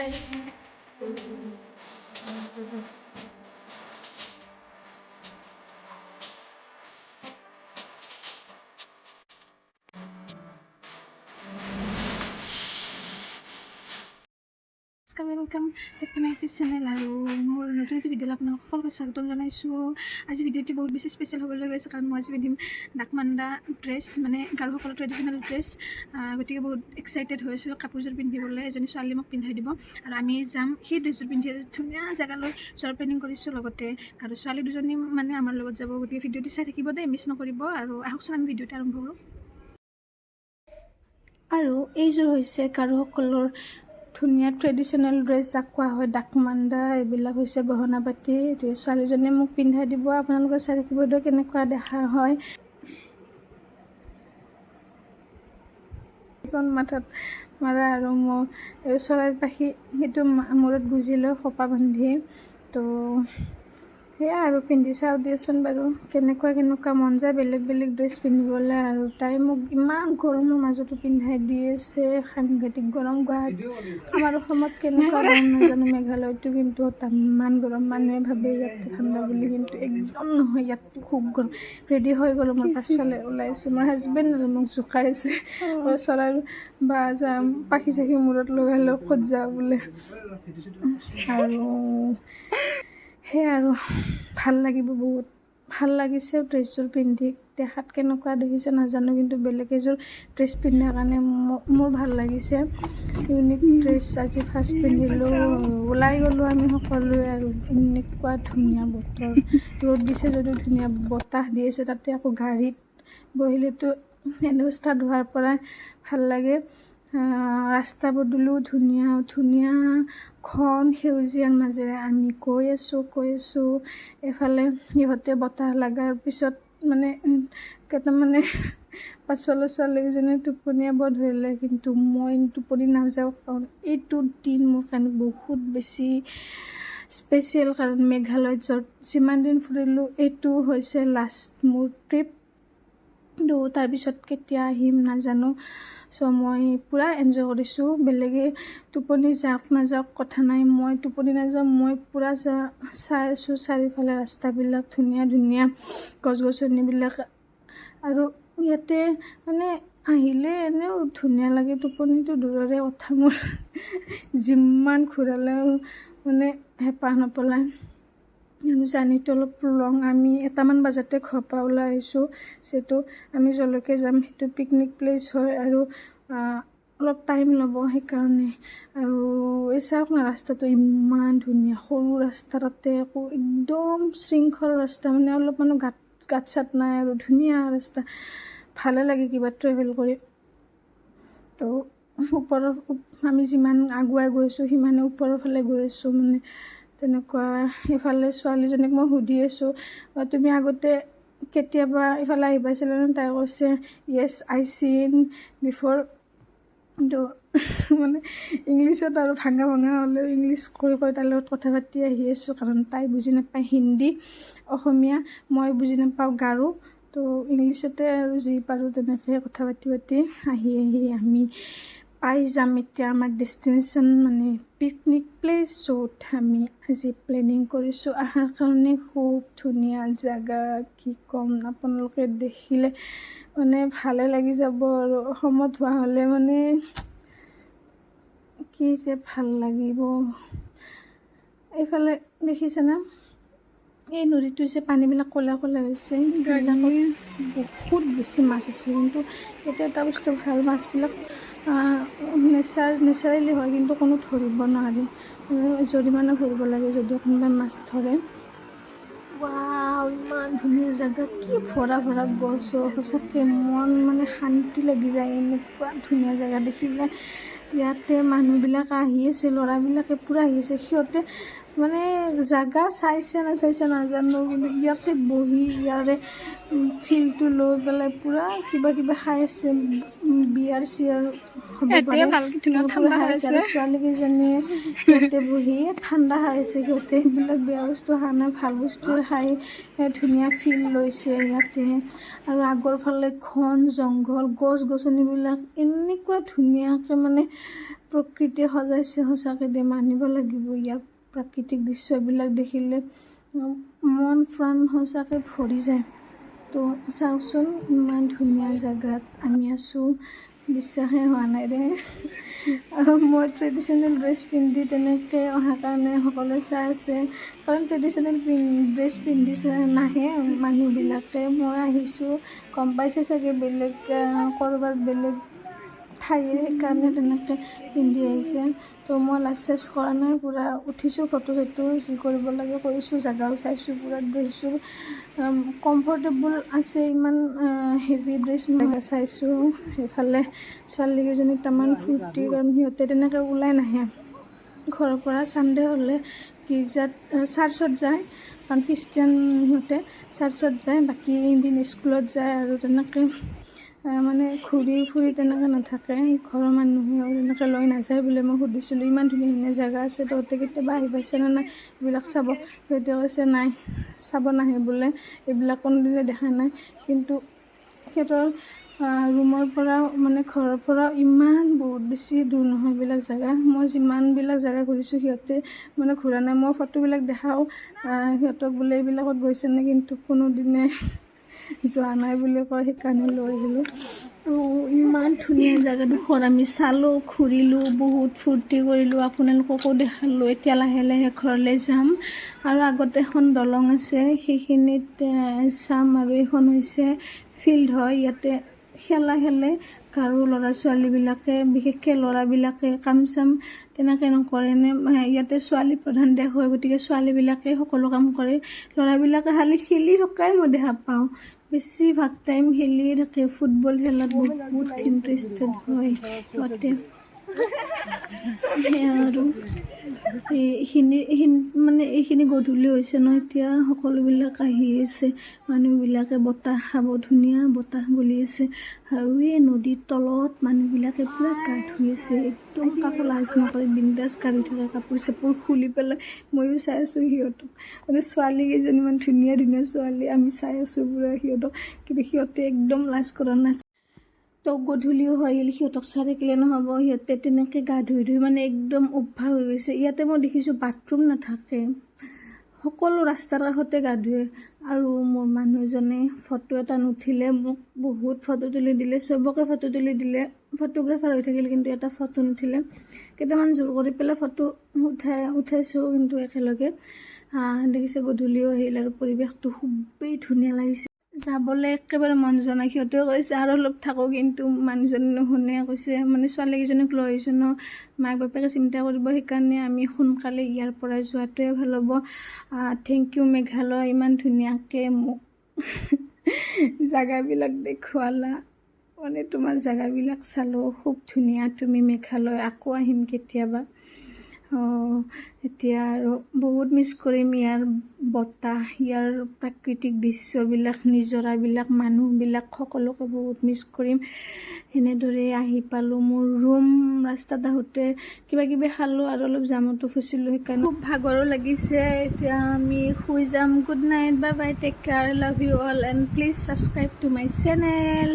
Thank you. My YouTube channel আৰু মোৰ নতুন এটি ভিডিঅ'লৈ আপোনালোক সকলোকে স্বাগতম জনাইছোঁ আজি ভিডিঅ'টি বহুত বেছি স্পেচিয়েল হ'বলৈ গৈছে কাৰণ মই আজি পিন্ধিম ডাকমাণ্ডা ড্ৰেছ মানে গাৰোসকলৰ ট্ৰেডিশ্যনেল ড্ৰেছ গতিকে বহুত এক্সাইটেড হৈছোঁ কাপোৰযোৰ পিন্ধিবলৈ এজনী ছোৱালী মোক পিন্ধাই দিব আৰু আমি যাম সেই ড্ৰেছযোৰ পিন্ধি ধুনীয়া জেগালৈ যোৱাৰ প্লেনিং কৰিছোঁ লগতে আৰু ছোৱালী দুজনী মানে আমাৰ লগত যাব গতিকে ভিডিঅ'টি চাই থাকিব দেই মিছ নকৰিব আৰু আহকচোন আমি ভিডিঅ'টি আৰম্ভ কৰোঁ আৰু এইযোৰ হৈছে গাৰোসকলৰ ধুনীয়া ট্ৰেডিশ্যনেল ড্ৰেছ যাক কোৱা হয় ডাকমাণ্ডা এইবিলাক হৈছে গহনা পাতি। এতিয়া ছোৱালীজনীয়ে মোক পিন্ধাই দিব আপোনালোকে চাই থাকিব দিয়ক কেনেকুৱা দেখা হয়। মাথাত মাৰা আৰু মোৰ এই চৰাইৰ পাখি সেইটো মূৰত গুজি লৈ খোপা বান্ধি তো সেয়া আৰু পিন্ধি চাওঁ দিয়াচোন বাৰু। কেনেকুৱা কেনেকুৱা মন যায় বেলেগ বেলেগ ড্ৰেছ পিন্ধিবলৈ আৰু তাই মোক ইমান গৰমৰ মাজতো পিন্ধাই দি আছে সাংঘাতিক গৰম গুৱাহাটী আমাৰ অসমত কেনেকুৱা গৰম নাজানো মেঘালয়তো কিন্তু তামান গৰম মানুহে ভাবে ইয়াত ঠাণ্ডা বুলি কিন্তু একদম নহয় ইয়াত খুব গৰম। ৰেডি হৈ গ'লোঁ মই পাছফালে ওলাইছোঁ মোৰ হাজবেণ্ড আৰু মোক জোকাই আছে অ, চৰাইৰ বা যাম পাখি চাখি মূৰত লগাই লৈ ক'ত যাওঁ বোলে। আৰু সেয়াই আৰু। ভাল লাগিব বহুত। ভাল লাগিছে ড্ৰেছযোৰ পিন্ধি। দেখাত কেনেকুৱা দেখিছে নাজানো কিন্তু বেলেগ এযোৰ ড্ৰেছ পিন্ধাৰ কাৰণে মোৰ ভাল লাগিছে। ইউনিক ড্ৰেছ আজি ফাৰ্ষ্ট পিন্ধিলোঁ। ওলাই গ'লোঁ আমি সকলোৱে আৰু। এনেকুৱা ধুনীয়া বতৰ। ৰ'দ দিছে যদিও ধুনীয়া বতাহ দি আছে তাতে আকৌ গাড়ীত বহিলেতো এনেও ষ্টাৰ্ট হোৱাৰ পৰাই ভাল লাগে। ৰাস্তা পদূলিও ধুনীয়া ধুনীয়া ঘন সেউজীয়াৰ মাজেৰে আমি গৈ আছোঁ গৈ আছোঁ। এফালে সিহঁতে বতাহ লগাৰ পিছত মানে কেইটামানে পাছফালৰ ছোৱালীকেইজনী টোপনিয়াব ধৰিলে কিন্তু মই টোপনি নাযাওঁ কাৰণ এইটো দিন মোৰ কাৰণে বহুত বেছি স্পেচিয়েল কাৰণ মেঘালয়ত য'ত যিমান দিন ফুৰিলোঁ এইটো হৈছে লাষ্ট মোৰ ট্ৰিপ কিন্তু তাৰপিছত কেতিয়া আহিম নাজানো। চ' মই পূৰা এনজয় কৰিছোঁ। বেলেগে টোপনি যাওক নাযাওক কথা নাই। মই টোপনি নাযাওঁ মই পূৰা চাই আছোঁ চাৰিওফালে ৰাস্তাবিলাক ধুনীয়া ধুনীয়া গছ গছনিবিলাক আৰু ইয়াতে মানে আহিলে এনেও ধুনীয়া লাগে টোপনিটো দূৰৰে কথা মোৰ। যিমান ঘূৰালেও মানে হেঁপাহ নপলায়। আৰু জাৰ্ণিটো অলপ লং আমি এটামান বজাতে ঘৰৰ পৰা ওলাই আহিছোঁ। যিহেতু আমি যলৈকে যাম সেইটো পিকনিক প্লেচ হয় আৰু অলপ টাইম ল'ব সেইকাৰণে। আৰু এই চাওক না ৰাস্তাটো ইমান ধুনীয়া সৰু ৰাস্তা তাতে আকৌ একদম শৃংখল ৰাস্তা মানে অলপমানো গাঁত গাঁত চাত নাই আৰু ধুনীয়া ৰাস্তা। ভালে লাগে কিবা ট্ৰেভেল কৰি। তো ওপৰৰ ওপ- আমি যিমান আগুৱাই গৈছোঁ সিমানে ওপৰৰ ফালে গৈ আছোঁ মানে। তেনেকুৱা এইফালে ছোৱালীজনীক মই সুধি আছোঁ "অ, তুমি আগতে কেতিয়াবা ইফালে আহি পাইছিলানে তাই কৈছে য়েছ আই চিন বিফৰ কিন্তু মানে ইংলিছত আৰু ভাঙা ভাঙা হ'লেও ইংলিছ কৈ কৈ তাইৰ লগত কথা পাতি আহি আছোঁ কাৰণ তাই বুজি নাপায় হিন্দী অসমীয়া মই বুজি নাপাওঁ গাৰো তো ইংলিছতে আৰু যি পাৰোঁ তেনেকৈ কথা পাতি পাতি আহি আহি আমি পাই যাম এতিয়া আমাৰ ডেষ্টিনেশ্যন মানে পিকনিক য'ত আমি আজি প্লেনিং কৰিছোঁ। অহাৰ কাৰণে খুব ধুনীয়া জেগা। কি ক'ম আপোনালোকে দেখিলে মানে ভালে লাগি যাব আৰু। অসমত হোৱা হ'লে মানে কি যে ভাল লাগিব। এইফালে দেখিছেনে? এই নদীটো যে পানীবিলাক ক'লা ক'লা হৈছে। বহুত বেছি মাছ আছে। কিন্তু এতিয়া এটা বস্তু ভাল মাছবিলাক নেচাৰ নেচাৰেলি হয়, কিন্তু কোনো ধৰিব নোৱাৰি। জৰিমনা ভৰিব লাগে যদিও কোনোবাই মাছ ধৰে। ইমান ধুনীয়া জেগা, কি ভৰা ভৰা গছ সঁচাকৈ মন মানে শান্তি লাগি যায়, এনেকুৱা ধুনীয়া জেগা দেখিলে। ইয়াতে মানুহবিলাক আহি আছে, ল'ৰাবিলাকে পূৰা আহি আছে, সিহঁতে মানে জেগা চাইছে নাচাইছে নাজানো কিন্তু ইয়াতে বহি ইয়াৰে ফিলটো লৈ পেলাই পূৰা কিবা কিবা খাই আছে বিয়াৰ চিয়াৰ খাই ছোৱালীকেইজনীয়ে ইয়াতে বহি ঠাণ্ডা খাই আছে সিহঁতে এইবিলাক বেয়া বস্তু খোৱা নাই ভালো বস্তু খাই ধুনীয়া ফিল লৈছে ইয়াতে। আৰু আগৰ ফালে ঘন জংঘল গছ গছনিবিলাক এনেকুৱা ধুনীয়াকৈ মানে প্ৰকৃতিয়ে সজাইছে সঁচাকৈ দে মানিব লাগিব ইয়াক। প্ৰাকৃতিক দৃশ্যবিলাক দেখিলে মন প্ৰাণ সঁচাকৈ ভৰি যায়। তো চাওকচোন ইমান ধুনীয়া জেগাত আমি আছোঁ। বিশ্বাসেই হোৱা নাই দে। আৰু মই ট্ৰেডিশ্যনেল ড্ৰেছ পিন্ধি তেনেকৈ অহাৰ কাৰণে সকলোৱে চাই আছে। কাৰণ ট্ৰেডিশ্যনেল ড্ৰেছ পিন্ধি নাহে মানুহবিলাকে। মই আহিছোঁ। গম পাইছে চাগে বেলেগ ক'ৰবাত বেলেগ ঠাইৰ সেইকাৰণে তেনেকৈ পিন্ধি আহিছে। তো মই লাজ চাজ কৰা নাই পূৰা উঠিছোঁ ফটো চটো যি কৰিব লাগে কৰিছোঁ জেগাও চাইছোঁ পূৰা ড্ৰেছযোৰ কমফৰ্টেবল আছে ইমান হেভি ড্ৰেছ নহয়। চাইছোঁ সেইফালে ছোৱালীকেইজনী তামান ফূৰ্তি কাৰণ সিহঁতে তেনেকৈ ওলাই নাহে। ঘৰৰ পৰা ছানডে হ'লে গীৰ্জাত চাৰ্চত যায় কাৰণ খ্ৰীষ্টিয়ান সিহঁতে চাৰ্চত যায় বাকী দিন স্কুলত যায় আৰু তেনেকৈ। মানে ঘূৰি ফুৰি তেনেকৈ নাথাকে ঘৰৰ মানুহেও তেনেকৈ লৈ নাযায় বোলে মই সুধিছিলোঁ ইমান ধুনীয়া ধুনীয়া জেগা আছে তহঁতে কেতিয়াবা আহি পাইছেনে নাই? এইবিলাক চাব। সিহঁতে কৈছে নাই চাব নাহে বোলে এইবিলাক কোনোদিনে দেখা নাই। কিন্তু সিহঁতৰ ৰুমৰ পৰা মানে ঘৰৰ পৰা ইমান বহুত বেছি দূৰ নহয় এইবিলাক জেগা। মই যিমানবিলাক জেগা ঘূৰিছোঁ সিহঁতে মানে ঘূৰা নাই। মই ফটোবিলাক দেখাওঁ সিহঁতক বোলে এইবিলাকত গৈছেনে কিন্তু কোনোদিনে যোৱা নাই বুলি কয় সেইকাৰণে লৈ আহিলোঁ। ইমান ধুনীয়া জেগাডোখৰ আমি চালোঁ ঘূৰিলোঁ বহুত ফূৰ্তি কৰিলোঁ। আপোনালোককো দেখালোঁ এতিয়া লাহে লাহে ঘৰলৈ যাম। আৰু আগত এখন দলং আছে সেইখিনিত চাম আৰু এইখন হৈছে ফিল্ড হয়। ইয়াতে খেলা খেলে গাৰো ল'ৰা ছোৱালীবিলাকে বিশেষকৈ ল'ৰাবিলাকে কাম চাম তেনেকৈ নকৰে নে ইয়াতে ছোৱালী প্ৰধান দেশ হয় গতিকে ছোৱালীবিলাকে সকলো কাম কৰে। ল'ৰাবিলাকে খালি খেলি থকাই মই দেখা পাওঁ। বেছিভাগ টাইম খেলিয়ে থাকে ফুটবল খেলাত বহুত ইণ্টাৰেষ্টেড হয়। সিহঁতে সেয়া আৰু এইখিনি মানে এইখিনি গধূলি হৈছে ন এতিয়া। সকলোবিলাক আহি আছে। মানুহবিলাকে বতাহ খাব ধুনীয়া বতাহ বলি আছে। আৰু এই নদীৰ তলত মানুহবিলাকে পূৰা গা ধুই আছে। একদম কাকো লাজ নকৰে বিন্দাছ ধুই থাকে কাপোৰ চাপোৰ খুলি পেলাই ময়ো চাই আছোঁ সিহঁতক। মানে ছোৱালী কেইজনীমান ধুনীয়া ধুনীয়া ছোৱালী আমি চাই আছোঁ পূৰা সিহঁতক। কিন্তু সিহঁতে একদম লাজ কৰা নাই। তো গধূলিও হৈ গ'ল সিহঁতক চাই থাকিলে নহ'ব সিহঁতে তেনেকৈ গা ধুই ধুই মানে একদম অভ্যাস হৈ গৈছে। ইয়াতে মই দেখিছোঁ বাথৰুম নাথাকে। সকলো ৰাস্তাৰ কাষতে গা ধুৱে। আৰু মোৰ মানুহজনে ফটো এটা নুঠিলে মোক বহুত ফটো তুলি দিলে চবকে ফটো তুলি দিলে। ফটোগ্ৰাফাৰ হৈ থাকিল কিন্তু এটা ফটো নুঠিলে। কেইটামান জোৰ কৰি পেলাই ফটো উঠাই উঠাইছোঁ কিন্তু একেলগে। দেখিছে গধূলিও আহিল আৰু পৰিৱেশটো খুবেই ধুনীয়া লাগিছে। যাবলৈ একেবাৰে মন যোৱা নাই। সিহঁতেও কৈছে আৰু অলপ থাকোঁ কিন্তু মানুহজনে নুশুনে। কৈছে মানে ছোৱালীকেইজনীক লৈ আহিছোঁ ন? মাক বাপেকে চিন্তা কৰিব সেইকাৰণে আমি সোনকালে ইয়াৰ পৰা যোৱাটোৱে ভাল হ'ব। থেংক ইউ মেঘালয় ইমান ধুনীয়াকৈ মোক জেগাবিলাক দেখুৱালা। মানে তোমাৰ জেগাবিলাক চালোঁ খুব ধুনীয়া। তুমি মেঘালয় আকৌ আহিম কেতিয়াবা। এতিয়া আৰু বহুত মিছ কৰিম ইয়াৰ বতাহ ইয়াৰ প্ৰাকৃতিক দৃশ্যবিলাক নিজৰাবিলাক মানুহবিলাক সকলোকে বহুত মিছ কৰিম। এনেদৰে আহি পালোঁ মোৰ ৰুম ৰাস্তাত আহোঁতে কিবা কিবি খালোঁ আৰু অলপ জামতো ফচিলোঁ সেইকাৰণে। খুব ভাগৰো লাগিছে এতিয়া আমি শুই যাম। Good night bye bye take care love you all and please subscribe to my channel